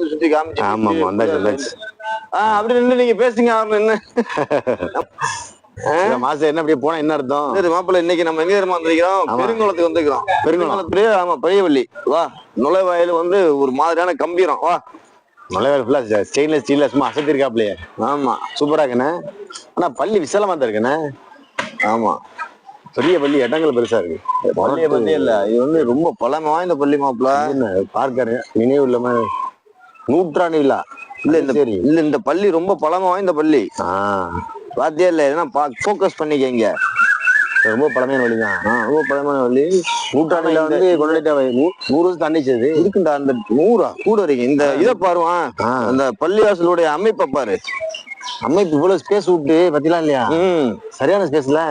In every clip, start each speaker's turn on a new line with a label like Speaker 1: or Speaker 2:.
Speaker 1: சுத்தி சுத்தி காமிச்சு
Speaker 2: ஆமா ஆமா வந்தாச்சு வந்தாச்சு.
Speaker 1: ஆஹ் அப்படி நின்று நீங்க பேசுங்க அவர் நின்று
Speaker 2: இந்த மாசம் என்ன அப்படியே போனா என்ன அர்த்தம்?
Speaker 1: சரி மாப்பிள்ள இன்னைக்கு நம்ம எங்க தெரியுமா வந்திருக்கிறோம். பெருங்குளத்துக்கு வந்திருக்கிறோம். பெருங்குளத்துலயே ஆமா பெரியவள்ளி வா நுழைவாயில் வந்து ஒரு மாதிரியான கம்பீரம். வா.
Speaker 2: நுழைவாயில் ஃபுல்லா ஸ்டெயின்லெஸ் ஸ்டீல்ல சும்மா அசத்திருக்காப்லையே.
Speaker 1: ஆமா.
Speaker 2: சூப்பரா இருக்குண்ணே. ஆனா பள்ளி விசாலமா தான் இருக்குண்ணே.
Speaker 1: ஆமா.
Speaker 2: பெரிய பள்ளி இடங்கள் பெருசா இருக்கு.
Speaker 1: பத்தி இல்ல. இது வந்து ரொம்ப பழமை வாய்ந்த பள்ளி மாப்பிள்ள.
Speaker 2: என்ன பார்க்கற நினைவு இல்லாம நூற்றாண்டு விழா
Speaker 1: இல்ல இந்த இல்ல இந்த பள்ளி ரொம்ப பழமை வாய்ந்த பள்ளி. பாத்தியா இல்ல ஏன்னா ஃபோக்கஸ் பண்ணிக்கங்க.
Speaker 2: ரொம்ப பழமையான வழிதான்.
Speaker 1: ரொம்ப பழமையான பள்ளி
Speaker 2: நூற்றாண்டுல வந்து கொண்டாடிட்ட நூறு வருஷம் தாண்டிச்சது.
Speaker 1: இருக்குண்டா அந்த நூறா? கூட இருக்கு. இந்த இதை பாருவான். அந்த பள்ளிவாசலுடைய அமைப்பை பாரு.
Speaker 2: அமைப்பு இவ்வளவு ஸ்பேஸ் விட்டு பத்திலாம் இல்லையா?
Speaker 1: ம்.
Speaker 2: சரியான ஸ்பேஸ்ல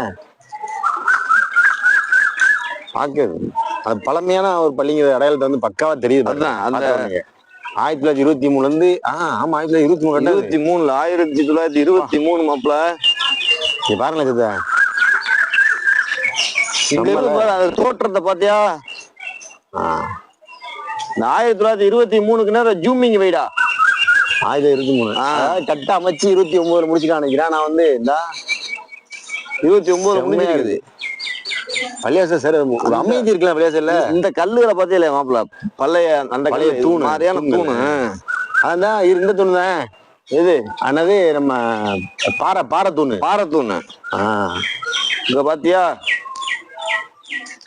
Speaker 2: பாக்குது அது பழமையான ஒரு பள்ளிங்கிற அடையாளத்தை வந்து பக்காவா தெரியுது.
Speaker 1: அதான் அந்த.
Speaker 2: ஆயிரத்தி தொள்ளாயிரத்தி இருபத்தி மூணுல இருந்து ஆஹ் ஆமா ஆயிரத்தி தொள்ளாயிரத்தி இருபத்தி மூணு
Speaker 1: இருபத்தி மூணுல ஆயிரத்தி தொள்ளாயிரத்தி இருபத்தி மூணு மாப்பிள
Speaker 2: நீ பாருங்க
Speaker 1: அந்த தோற்றத்தை பாத்தியா? ஆயிரத்தி தொள்ளாயிரத்தி இருபத்தி மூணுக்கு நேரம் ஜூமிங் வைடா.
Speaker 2: ஆயிரத்தி இருபத்தி மூணு. கட்ட அமைச்சு இருபத்தி ஒன்பதுல முடிச்சுக்கலாம் நினைக்கிறேன். நான் வந்து இந்த
Speaker 1: இருபத்தி ஒன்பது
Speaker 2: செம்மையா
Speaker 1: முடிஞ்சிருக்குது.
Speaker 2: பள்ளியாசல் சார் ஒரு அமைதி இருக்கலாம் பள்ளியாசல்ல
Speaker 1: இந்த கல்லுகளை பாத்தியா இல்லையா மாப்பிள பழைய அந்த
Speaker 2: பழைய
Speaker 1: கல்லு
Speaker 2: தூணு,
Speaker 1: மாதிரியான. தூணு.
Speaker 2: அதான் இந்த தூண் தான்.
Speaker 1: எது
Speaker 2: ஆனது நம்ம பாறை பாறை தூணு
Speaker 1: பாறை தூணு இங்க பாத்தியா?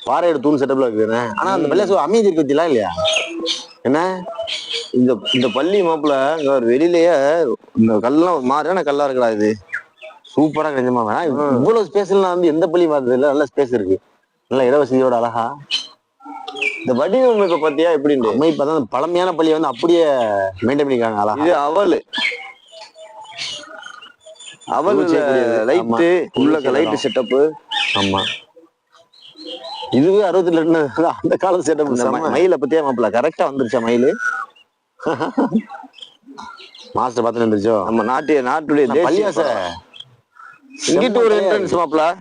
Speaker 2: பாறையோட தூண் செட்டப்ல இருக்குதுண்ணே ஆனா அந்த பள்ளியாசல் அமைதி இருக்கு பத்திலாம் இல்லையா? என்ன?
Speaker 1: இந்த இந்த பள்ளி மாப்பிள இங்க ஒரு வெளியிலேயே இந்த கல்லாம் ஒரு மாதிரியான கல்லா இருக்குடா இது.
Speaker 2: சூப்பரா கஞ்சமா இவ்வளவு ஸ்பேஸ்ல நான் வந்து எந்த பள்ளி பார்த்தது இல்ல நல்ல ஸ்பேஸ் இருக்கு? நல்ல இடவசதியோட அழகா.
Speaker 1: இந்த வடிவமைப்பை பாத்தியா எப்படின்னு
Speaker 2: அமைப்பு அதான் பழமையான பள்ளியை வந்து அப்படியே மெயின்டைன் பண்ணிருக்காங்க அழகா.
Speaker 1: இது அவல். அவல். லைட்டு. உள்ள லைட்டு. செட்டப்பு
Speaker 2: ஆமா. இதுவே அறுபத்தி ரெண்டு அந்த காலத்து
Speaker 1: இந்த ம-
Speaker 2: செட்டப்
Speaker 1: மயிலை பத்தியா மாப்பிள? கரெக்டா வந்துருச்சா மயிலு?
Speaker 2: மாஸ்டர் பார்த்து நின்றுச்சோ
Speaker 1: நம்ம நாட்டு நாட்டுடைய
Speaker 2: பள்ளியாச.
Speaker 1: இங்கிட்டு ஒரு என்ட்ரன்ஸ் மாப்பிள.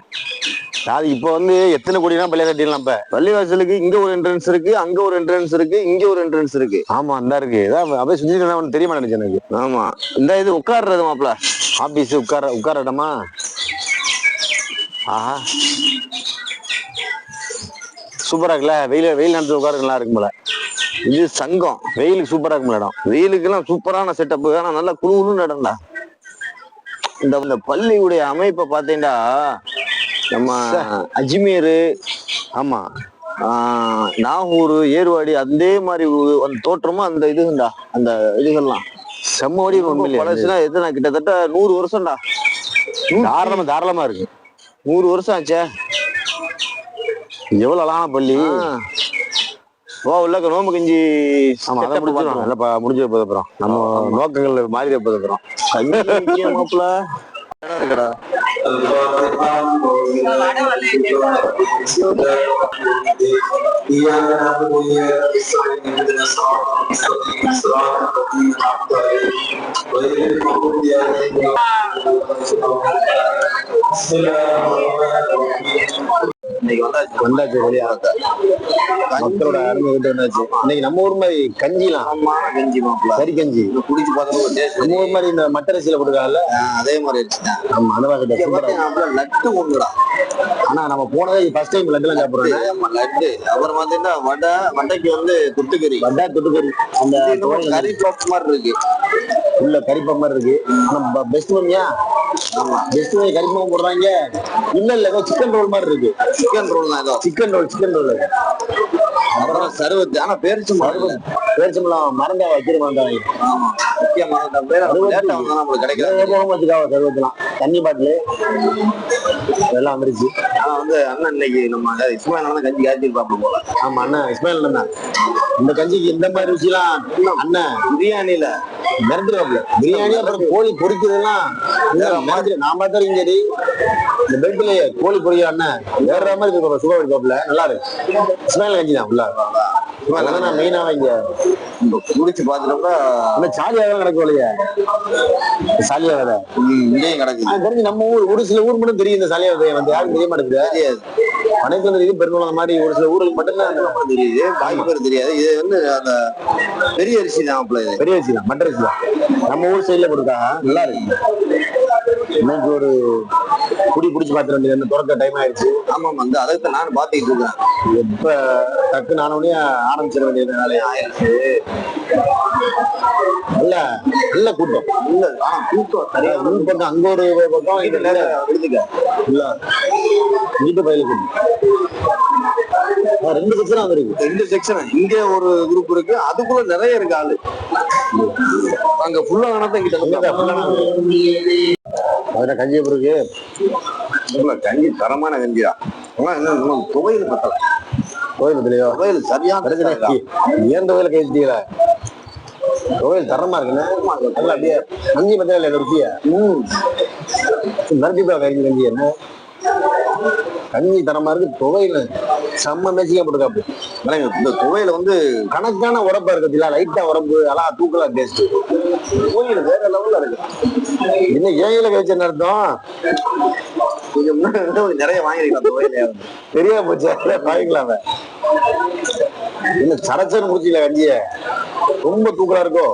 Speaker 2: அது இப்ப வந்து எத்தனை கோடினா பள்ளியா கட்டிடலாம் இப்ப?
Speaker 1: பள்ளிவாசலுக்கு இங்க ஒரு என்ட்ரன்ஸ் இருக்கு அங்க ஒரு என்ட்ரன்ஸ் இருக்கு இங்க ஒரு என்ட்ரன்ஸ் இருக்கு.
Speaker 2: ஆமா அந்த இருக்கு. இதான் அப்படியே சுத்தி தெரியுமா நினைச்சேன் எனக்கு.
Speaker 1: ஆமா. இந்த இது உட்கார்றது மாப்பிள
Speaker 2: ஆபீஸ் உட்கார உட்கார இடமா ஆஹா. சூப்பரா இருக்குல்ல. வெயில் வெயில் நேரத்துல உட்கார நல்லா இருக்கும் போல.
Speaker 1: இது சங்கம்.
Speaker 2: வெயிலுக்கு சூப்பரா இருக்கும் இடம்.
Speaker 1: வெயிலுக்கெல்லாம் சூப்பரான செட்டப் ஆனா நல்லா குழுன்னு இடம்டா. இந்த இந்த பள்ளியுடைய அமைப்பை பார்த்தீங்கன்னா நம்ம அஜ்மீர்
Speaker 2: ஆமா.
Speaker 1: நாகூர் ஏர்வாடி அதே மாதிரி அந்த தோற்றமும் அந்த இதுங்கடா அந்த இதுகள்லாம்.
Speaker 2: செம்ம உண்மையிலே.
Speaker 1: பழசுனா எத்தனை கிட்டத்தட்ட நூறு வருஷம்டா.
Speaker 2: தாராளமா தாராளமா இருக்கு.
Speaker 1: நூறு வருஷம் ஆச்சே.
Speaker 2: எவ்வளவு அழகான பள்ளி.
Speaker 1: வா உள்ளக்க நோம்பு கஞ்சி
Speaker 2: ஆமா அதை முடிஞ்ச போது அப்புறம் நம்ம நோக்கங்கள் மாறி போது அப்புறம்
Speaker 1: إياك نعبد وإياك نستعين اهدنا இன்னைக்கு வந்தாச்சு.
Speaker 2: வந்தாச்சு வெளியா மக்களோட அருமை கிட்ட வந்தாச்சு. இன்னைக்கு நம்ம ஊர் மாதிரி கஞ்சிலாம்.
Speaker 1: கஞ்சி மாப்பிள.
Speaker 2: கறி கஞ்சி.
Speaker 1: குடிச்சு பார்த்தா ஒரு taste.
Speaker 2: நம்ம ஊர் மாதிரி இந்த மட்டரசியில போட்டுருக்காங்கல்ல?
Speaker 1: ஆஹ், அதே மாதிரி
Speaker 2: ஆமா அந்த மாதிரி
Speaker 1: லட்டு ஒண்ணுடா
Speaker 2: ஆனா நம்ம போனதே ஃபர்ஸ்ட் டைம் லட்டுலாம் சாப்பிடுறோம்.
Speaker 1: லட்டு. அப்புறம் பாத்தீங்கன்னா வடை வடைக்கு வந்து தொட்டுக்கறி.
Speaker 2: வட்டா தொட்டுக்கறி. அந்த
Speaker 1: கறி பப் மாதிரி இருக்கு.
Speaker 2: உள்ள கறிப்பா மாதிரி இருக்கு. ஆனா பெஸ்ட் பண்ணியா
Speaker 1: ஆமா.
Speaker 2: பெஸ்ட் கறிப்பம் போடுறாங்க. இல்ல இல்ல ஏதோ சிக்கன் ரோல் மாதிரி இருக்கு.
Speaker 1: சிக்கன் ரோல் தான் ஏதோ
Speaker 2: சிக்கன் ரோல் சிக்கன் ரோல்
Speaker 1: அப்புறம் சருவத்து ஆனா பேரிச்சு மருந்து
Speaker 2: பேரிச்சம்பளம் மறந்தா மாதிரி
Speaker 1: ஆமா முக்கியமான நம்மளுக்கு
Speaker 2: வச்சுக்காவ சர்வத்தலாம். தண்ணி பாட்டிலு. இதெல்லாம் வந்துருச்சு
Speaker 1: ஆனா வந்து அண்ணன் இன்னைக்கு நம்ம இஸ்மாயில் அண்ணன் கஞ்சி காய்ச்சிருப்பாப்ல போல.
Speaker 2: ஆமா அண்ணன் இஸ்மாயில் அண்ணன் இந்த கஞ்சிக்கு இந்த மாதிரி ருசிலாம் அண்ணன்.
Speaker 1: பிரியாணில.
Speaker 2: மிரட்டுறாப்ல பிரியாணி அப்புறம் கோழி பொறிக்கிறதுலாம் நான் பார்த்தாலும் சரி இந்த பெட்லயே கோழி பொறிக்கிறான்னு வேற மாதிரி இருக்கு சுகர் எடுப்பாப்ல நல்லா இருக்கு. ஸ்மெல் கஞ்சி தான் ஃபுல்லா அதான் நான் மெயினாக இங்க
Speaker 1: குடிச்சு பாத்துட்டோம்னா
Speaker 2: சாலியாக நடக்கும் இல்லையா? சாலியா விதை
Speaker 1: இங்கேயும் கிடக்குது
Speaker 2: அது தெரிஞ்சு நம்ம ஊர் ஒரு சில ஊர் மட்டும் தெரியும் இந்த சாலியா வந்து யாரும் தெரிய மாட்டேங்குது.
Speaker 1: தெரியாது.
Speaker 2: அனைத்து தெரியும். மாதிரி ஒரு சில ஊருக்கு மட்டும்தான்
Speaker 1: தெரியுது. பாக்கி பேர் தெரியாது. இது வந்து அந்த பெரிய அரிசி தான்
Speaker 2: பெரிய அரிசி தான். மட்ட அரிசி தான். நம்ம ஊர் சைடுல கொடுத்தாங்க நல்லா இருக்கு இன்னைக்கு ஒரு குடி பிடிச்சி பார்த்துட வேண்டியது திறக்க டைம் ஆயிடுச்சு.
Speaker 1: ஆமா வந்து அதை தான் நானும் பாத்துக்கிட்டு இருக்கேன்.
Speaker 2: எப்ப டக்கு நானோடனே ஆரம்பிச்சிட வேண்டியது வேலையை ஆயிடுச்சு. நல்ல நல்ல கூட்டம்.
Speaker 1: இல்ல ஆனா கூட்டம் சரியா
Speaker 2: பக்கம் அங்க ஒரு பக்கம் இது நேர
Speaker 1: விடுதுக்க.
Speaker 2: இல்ல. வீட்டு பயிலுக்கு ரெண்டு பக்கம் வந்திருக்கு.
Speaker 1: ரெண்டு செக்ஷன் இங்க ஒரு குரூப் இருக்கு. அதுக்குள்ள நிறைய இருக்கு ஆளு. அங்க ஃபுல்லா கணத்தை கிட்ட
Speaker 2: அதுல கஞ்சிய பிறகு
Speaker 1: உள்ள கஞ்சி தரமான கஞ்சியா? என்ன நம்ம துவையல் பத்தல.
Speaker 2: கோயிலத்துலயோ
Speaker 1: துவையல் சரியான
Speaker 2: பிரச்சனை ஏன் கோயில கழிச்சிட்டீங்களா கோயில் தரமா இருக்குண்ணே அப்படியே கஞ்சி பத்தியா இல்ல ருச்சியா மிரட்டிப்பா கஞ்சி கஞ்சி என்ன? கஞ்சி தரமா இருக்கு துவையில செம்ம மேசிக்கா போட்டுக்காப்பு
Speaker 1: இந்த துவையில வந்து
Speaker 2: கணக்கான உரப்பா இருக்குதுல லைட்டா உரப்பு அலா தூக்கலா டேஸ்ட்
Speaker 1: கோயில் வேற லெவல்ல இருக்கு.
Speaker 2: என்ன ஏழையில கழிச்ச அர்த்தம்?
Speaker 1: கொஞ்சம் முன்னாடி நிறைய வாங்கிருக்கலாம் துவையில
Speaker 2: பெரிய போச்சு வாங்கிக்கலாம். இன்னும் சரச்சன் முடிச்சில கஞ்சிய? ரொம்ப தூக்கலா இருக்கோ?